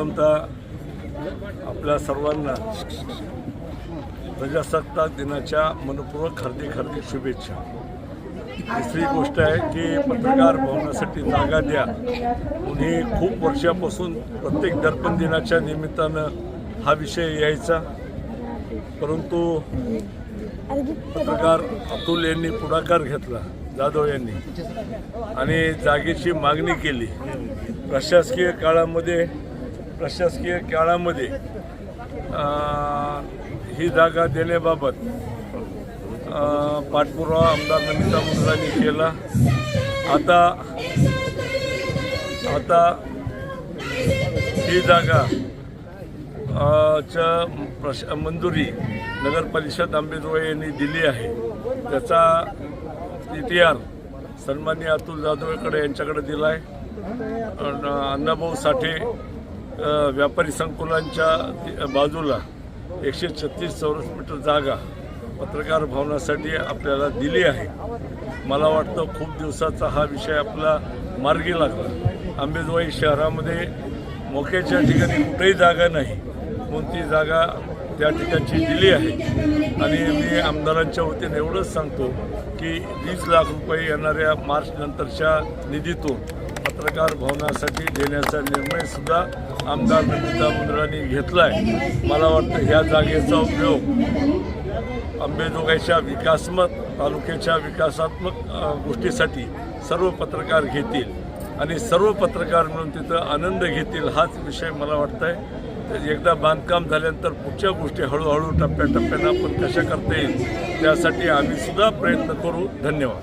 प्रथमतः आपल्या सर्वांना प्रजासत्ताक दिनाच्या मनपूर्वक हार्दिक हार्दिक शुभेच्छा. दुसरी गोष्ट आहे की पत्रकार भवनासाठी जागा द्या. कुणी खूप वर्षापासून प्रत्येक दर्पण दिनाच्या निमित्तानं हा विषय यायचा. परंतु पत्रकार अतुल यांनी पुढाकार घेतला जाधव यांनी. आणि जागेची मागणी केली. प्रशासकीय काळामध्ये प्रशासकीय काळामध्ये ही जागा देण्याबाबत पाठपुरावा आमदार नमिता मुंद्रांनी केला. आता आता ही जागा च्या प्रश मंजुरी नगर परिषद आंबेजोगाई यांनी दिली आहे. त्याचा इतिहार सन्मान्य अतुल जाधवकडे यांच्याकडे दिला आहे अण्णाभाऊ साठे व्यापारी संकुलांच्या बाजूला एकशे छत्तीस चौरस मीटर जागा पत्रकार भवनासाठी आपल्याला दिली आहे. मला वाटतं खूप दिवसाचा हा विषय आपला मार्गी लागला. अंबेजवाई शहरामध्ये मोक्याच्या ठिकाणी कुठेही जागा नाही. म्हणून ती जागा त्या ठिकाणची दिली आहे. आणि मी आमदारांच्या वतीने एवढंच सांगतो की वीस लाख रुपये येणाऱ्या मार्च नंतरच्या निधीतून पत्रकार भवनासाठी देण्याचा निर्णयसुद्धा आमदार नमिता मुंद्रांनी घेतला आहे मला वाटतं ह्या जागेचा उपयोग अंबेजोगाईच्या विकासमत तालुक्याच्या विकासात्मक गोष्टीसाठी सर्व पत्रकार घेतील आणि सर्व पत्रकार मिळून तिथं आनंद घेतील हाच विषय मला वाटतं आहे एकदा बांधकाम झाल्यानंतर पुढच्या गोष्टी हळूहळू टप्प्याटप्प्यानं आपण कशा करता येईल त्यासाठी आम्ही सुद्धा प्रयत्न करू. धन्यवाद.